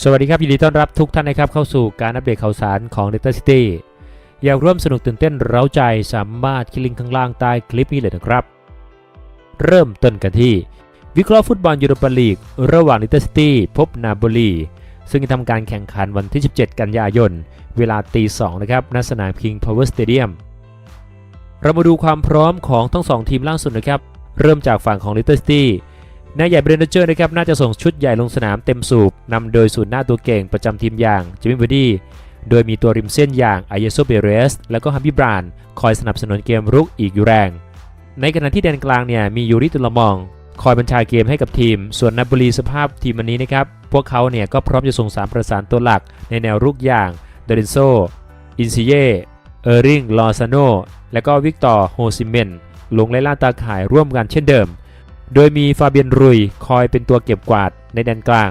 สวัสดีครับ ยินดีต้อนรับทุกท่านนะครับเข้าสู่การอัปเดตข่าวสารของ l e t t e r City อยากร่วมสนุกตื่นเต้นเร้าใจสามารถคลิกลิงก์ข้างล่างใต้คลิปนี้เลยนะครับ เริ่มต้นกันที่ วิเคราะห์ฟุตบอลยูโรปาลีก ระหว่าง l e t t e r City พบนาโปลีซึ่งจะทำการแข่งขันวันที่ 17 กันยายน เวลาตี2นะครับณสนาม King Power Stadium เรามาดูความพร้อมของทั้งสองทีมล่าสุดนะครับ เริ่มจากฝั่งของ l e t t e City นายใหญ่เบรนเดอร์นะครับน่าจะส่งชุดใหญ่ลงสนามเต็มสูบนำโดยศูนย์หน้าตัวเก่งประจำทีมอย่างจิมมี่บดี้โดยมีตัวริมเส้นอย่างอายโซเบเรส แล้วก็ฮัมบี้บรานคอยสนับสนุนเกมรุกอีกอยู่แรง ในขณะที่แดนกลางเนี่ยมียูริตุลมอง คอยบัญชาเกมให้กับทีม ส่วนนาโปลีสภาพทีมวันนี้นะครับ พวกเขาเนี่ยก็พร้อมจะส่งสามประสานตัวหลักในแนวรุกอย่างเดรินโซ อินซิเย เออริง ลอซานโน และก็วิกตอร์ โฮซิเมน ลงไล่ล่าตาข่ายร่วมกันเช่นเดิม โดยมีฟาเบียนรุยคอยเป็นตัวเก็บกวาดในแดนกลาง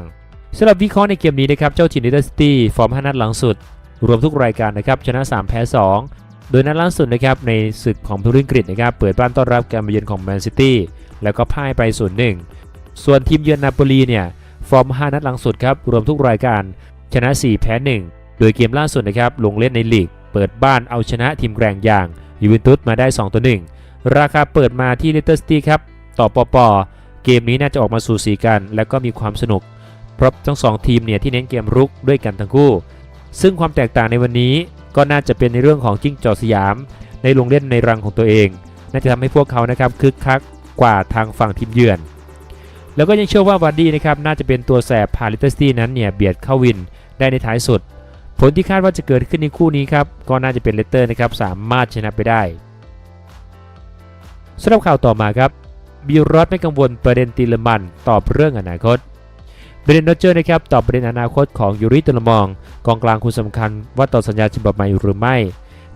สำหรับวิเคราะห์ในเกมนี้นะครับ เจ้าทีมนิเตอร์ซิตี้ฟอร์ม5นัดหลังสุด รวมทุกรายการนะครับ ชนะ 3 แพ้ 2 โดยนัดล่าสุดนะครับ ในศึกของพลิงกฤษนะครับ เปิดบ้านต้อนรับการมาเยือนของแมนซิตี้แล้วก็พ่ายไป0 1ส่วนทีมเยือนนาโปลีเนี่ยฟอร์ม 5 นัดหลังสุดครับรวมทุกรายการชนะ 4 แพ้ 1 โดยเกมล่าสุดนะครับลงเล่นในลีก เปิดบ้านเอาชนะทีมแกร่งอย่างยูเวนตุสมาได้2ต่อ1ราคาเปิดมาที่เลสเตอร์ซิตี้ครับ ต่อปอปอเกมนี้น่าจะออกมาสู่สีกัน และก็มีความสนุก เพราะทั้งสองทีมเนี่ยที่เน้นเกมรุกด้วยกันทั้งคู่ ซึ่งความแตกต่างในวันนี้ก็น่าจะเป็นในเรื่องของจิ้งจอกสยาม ในลงเล่นในรังของตัวเอง น่าจะทำให้พวกเขานะครับคึกคักกว่าทางฝั่งทีมเยือน แล้วก็ยังเชื่อว่าวาร์ดี้นะครับน่าจะเป็นตัวแสบพาลิเตสตี้นั้นเนี่ยเบียดเข้าวินได้ในท้ายสุด ผลที่คาดว่าจะเกิดขึ้นในคู่นี้ครับก็น่าจะเป็นเลสเตอร์นะครับสามารถชนะไปได้สำหรับข่าวต่อมาครับ บิลรอดไม่กังวลประเด็นตีเลมันตอบเรื่องอนาคตเบรนโนเจอร์นะครับตอบประเด็นอนาคตของยูริตุลมอง กองกลางคนสำคัญว่าต่อสัญญาฉบับใหม่หรือไม่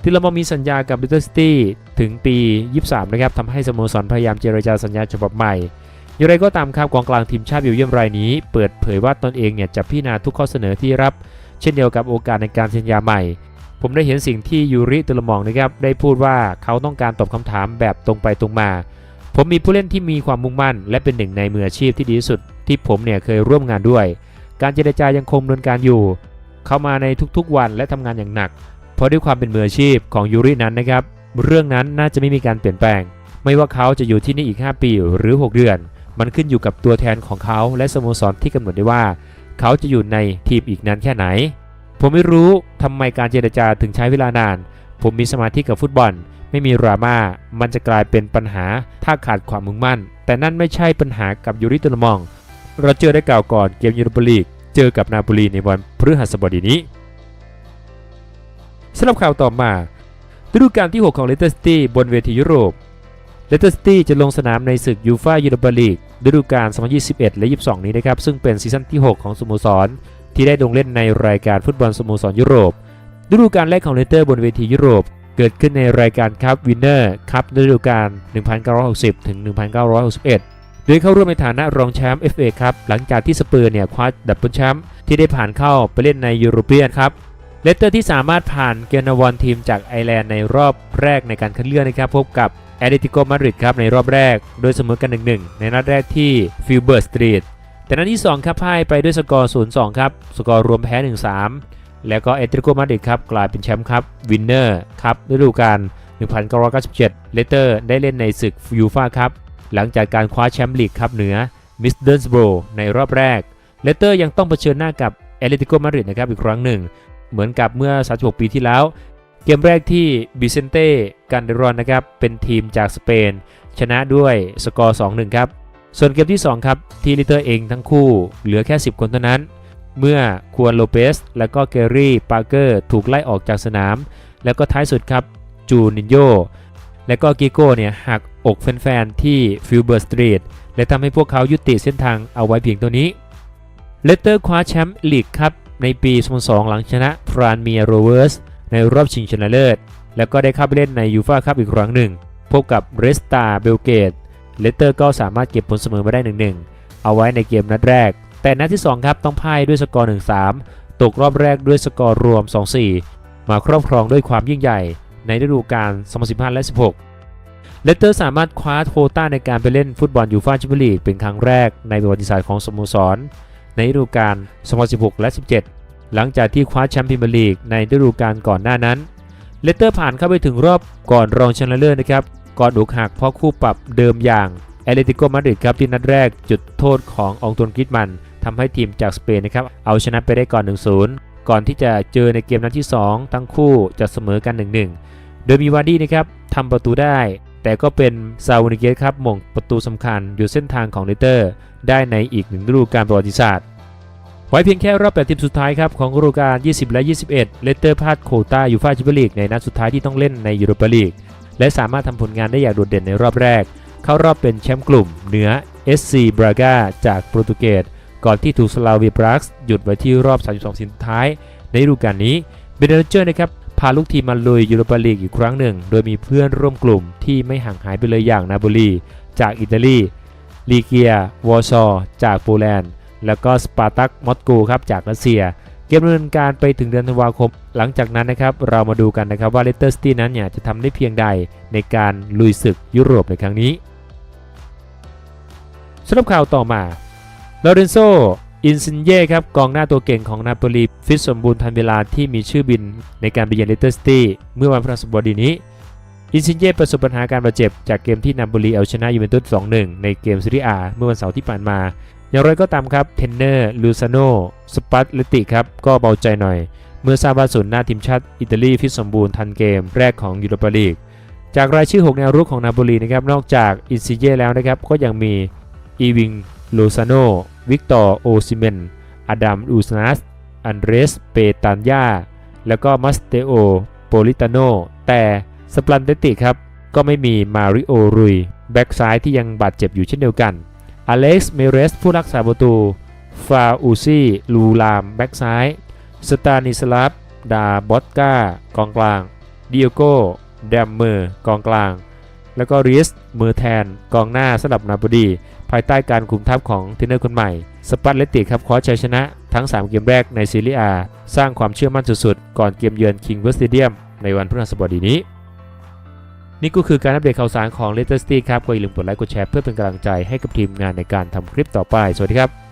ติลมองมีสัญญากับลิเติ้ลซิตี้ถึงปี 23 นะครับทำให้สโมสรพยายามเจรจาสัญญาฉบับใหม่ อย่างไรก็ตามครับกองกลางทีมชาติเบลเยียมรายนี้ เปิดเผยว่าตนเองเนี่ยจะพิจารณาทุกข้อเสนอที่รับ เช่นเดียวกับโอกาสในการเซ็นยาใหม่ ผมได้เห็นสิ่งที่ยูริตุลมองนะครับได้พูดว่าเขาต้องการตอบคำถามแบบตรงไปตรงมา ผมมีผู้เล่นที่มีความมุ่งมั่น และเป็นหนึ่งในมืออาชีพที่ดีที่สุด ที่ผมเนี่ยเคยร่วมงานด้วย การเจรจายังคงดำเนินการอยู่ เข้ามาในทุกๆวันและทำงานอย่างหนัก เพราะด้วยความเป็นมืออาชีพของยูรินั้นนะครับ เรื่องนั้นน่าจะไม่มีการเปลี่ยนแปลง ไม่ว่าเขาจะอยู่ที่นี่อีก 5 ปีหรือ 6 เดือน มันขึ้นอยู่กับตัวแทนของเขาและสโมสรที่กำหนดได้ว่า เขาจะอยู่ในทีมอีกนานแค่ไหน ผมไม่รู้ทำไมการเจรจาถึงใช้เวลานาน ผมมีสมาธิกับฟุตบอล ไม่มีดราม่ามันจะกลายเป็นปัญหาถ้าขาดความมุ่งมั่น แต่นั่นไม่ใช่ปัญหากับยูริตุลมอง เราเจอได้กล่าวก่อนเกมยูโรปลีก เจอกับนาโปลีในวันพฤหัสบดีนี้สำหรับข่าวต่อมาฤดูกาลที่ 6 ของเลสเตอร์ซิตี้บนเวทียุโรปเลสเตอร์ซิตี้จะลงสนามในศึกยูฟ่ายูโรปาลีกฤดูกาล 2021 และ 22 นี้นะครับ ซึ่งเป็นซีซั่นที่ 6 ของสโมสร ที่ได้ลงเล่นในรายการฟุตบอลสโมสรยุโรปฤดูกาลแรกของเลสเตอร์บนเวทียุโรป เกิดขึ้นในรายการคัพวินเนอร์คัพฤดูกาล 1960 ถึง 1961 โดยเข้าร่วมในฐานะรองแชมป์ FA ครับหลังจากที่สเปอร์เนี่ยคว้าดับเบิลแชมป์ที่ได้ผ่านเข้าไปเล่นในยูโรเปียนครับเลสเตอร์ที่สามารถผ่านเกนาวอนทีมจากไอร์แลนด์ในรอบแรกในการคัดเลือกนะครับพบกับแอตเลติโกมาดริดครับในรอบแรก โดยเสมอกัน 1-1 ในนัดแรกที่ฟิลเบิร์ตสตรีทแต่นัดที่2ครับพ่ายไปด้วยสกอร์ 0-2 ครับ สกอร์รวมแพ้ 1-3 แล้วก็แอตเลติโกมาดริดครับกลายเป็นแชมป์ครับวินเนอร์ครับฤดูกาล1997 เลเตอร์ได้เล่นในศึกยูฟ่าครับหลังจากการคว้าแชมป์ลีกครับเหนือมิสเดิลสโบรในรอบแรก เลเตอร์ยังต้องเผชิญหน้ากับแอตเลติโกมาดริดนะครับอีกครั้งหนึ่ง เหมือนกับเมื่อ 36 ปีที่แล้ว เกมแรกที่บิเซนเต้กันเดรอนนะครับเป็นทีมจากสเปน ชนะด้วยสกอร์ 2-1 ครับ ส่วนเกมที่ 2 ครับ ที่ลิเตอร์เองทั้งคู่เหลือแค่ 10 คนเท่านั้น เมื่อควนโลเปสและก็เกรี่ปาร์เกอร์ถูกไล่ออกจากสนาม แล้วก็ท้ายสุดครับจูนินโยและก็กิโก้เนี่ยหักอกแฟนๆ ที่ฟิลเบอร์สตรีทและทำให้พวกเขายุติเส้นทางเอาไว้เพียงตัวนี้เลสเตอร์คว้าแชมป์ลีกครับในปี 2002 หลังชนะทรานเมียโรเวอร์สในรอบชิงชนะเลิศ แล้วก็ได้เข้าไปเล่นในยูฟ่าคัพอีกครั้งหนึ่ง พบกับเรสตาเบลเกตเลสเตอร์ก็สามารถเก็บผลเสมอมาได้ 1-1 เอาไว้ในเกมนัดแรก แต่นัดที่ 2 ครับต้องพ่ายด้วยสกอร์ 1-3 ตกรอบแรกด้วยสกอร์รวม 2-4 มาครอบครองด้วยความยิ่งใหญ่ ในฤดูกาล 2015 และ 16 เลสเตอร์สามารถคว้าโควต้าในการไปเล่นฟุตบอลยูฟ่าแชมเปี้ยนลีกเป็นครั้งแรกในประวัติศาสตร์ของสโมสร ในฤดูกาล 2016 และ 17 หลังจากที่คว้าแชมป์พรีเมียร์ลีกในฤดูกาลก่อนหน้านั้น เลสเตอร์ผ่านเข้าไปถึงรอบก่อนรองชนะเลิศนะครับก่อนอกหักเพราะคู่ปรับเดิมอย่างแอตเลติโกมาดริดครับที่นัดแรกจุดโทษขององตวนกริดมัน ทำให้ทีมจากสเปนนะครับเอาชนะไปได้ก่อน 1-0 ก่อนที่จะเจอในเกมนัดที่ 2 ทั้งคู่จะเสมอกัน 1-1 โดยมีวาร์ดี้นะครับทำประตูได้ แต่ก็เป็นซาวนิเกสครับหม่งประตูสำคัญอยู่เส้นทางของเลเตอร์ ได้ในอีกหนึ่งฤดูกาลประวัติศาสตร์ไว้เพียงแค่รอบแปดทีมสุดท้ายครับของฤดูกาล 20 และ 21 เลสเตอร์พลาดโคต้ายูฟ่าแชมเปี้ยนลีกในนัดสุดท้ายที่ต้องเล่นในยูโรปาลีก และสามารถทำผลงานได้อย่างโดดเด่นในรอบแรก เข้ารอบเป็นแชมป์กลุ่ม เหนือ SC Braga จากโปรตุเกส ก่อนที่ถูกสลาเวียบรักส์หยุดไว้ที่รอบ 32สุดท้าย ในฤดูกาลนี้เบเนเจอร์นะครับพาลูกทีมมาลุยยูโรปาลีกอีกครั้งหนึ่ง โดยมีเพื่อนร่วมกลุ่มที่ไม่ห่างหายไปเลยอย่างนาโปลีจากอิตาลีลีเกีย วอร์ซอจากโปแลนด์ แล้วก็สปาร์ตักมอสโกครับจากรัสเซีย เกมดำเนินการไปถึงเดือนธันวาคม หลังจากนั้นนะครับเรามาดูกันนะครับว่าเลสเตอร์ซิตี้นั้นเนี่ยจะทำได้เพียงใดในการลุยศึกยุโรปในครั้งนี้สำหรับข่าวต่อมา ลอเรนโซ อินซินเย่ครับกองหน้าตัวเก่งของนาโปลีฟิตสมบูรณ์ทันเวลาที่มีชื่อบินในการไปเยือนเลสเตอร์ซิตี้เมื่อวันพฤหัสบดีนี้ อินซินเย่ประสบปัญหาการบาดเจ็บจากเกมที่นาโปลีเอาชนะยูเวนตุส 2-1 ในเกมซีรีอาเมื่อวันเสาร์ที่ผ่านมา อย่างไรก็ตามครับเทนเนอร์ลูซาโนสปัตเลติครับก็เบาใจหน่อย เมื่อทราบว่าศูนย์หน้าทีมชาติอิตาลีฟิตสมบูรณ์ทันเกมแรกของยูโรปาลีกจากรายชื่อ 6 แนวรุกของนาโปลีนะครับนอกจากอินซินเย่แล้วนะครับก็ยังมีอีวิง ลูซาโน วิกตอร์ โอซิเมน อดัม อูสนัส อันเดรส เปตานยา แล้วก็มัสเตโอ โปลิตาโน แต่สปลันเตติครับ ก็ไม่มีมาริโอรุย แบ็กซ้ายที่ยังบาดเจ็บอยู่เช่นเดียวกัน อเล็กซ์ เมเรส ผู้รักษาประตู ฟาอูซี่ ลูลาม แบ็กซ้าย สตานิสลาฟ ดาบอสกา กองกลาง ดิโอโกแดมเมอร์ กองกลาง แล้วก็ริสมือแทน กองหน้าสำหรับนาโปลี ภายใต้การคุมทัพของเทนเนอร์คนใหม่สปัตเลติกครับคว้าชัยชนะทั้ง 3 เกมแรกในซีรีอาสร้างความเชื่อมั่นสุดๆ ก่อนเกมเยือนคิงเวอร์สเตเดียมในวันพฤหัสบดีนี้ นี่ก็คือการอัปเดตข่าวสารของเลสเตอร์ซิตี้ครับก็อย่าลืมกดไลค์กดแชร์เพื่อเป็นกำลังใจให้กับทีมงานในการทำคลิปต่อไป สวัสดีครับ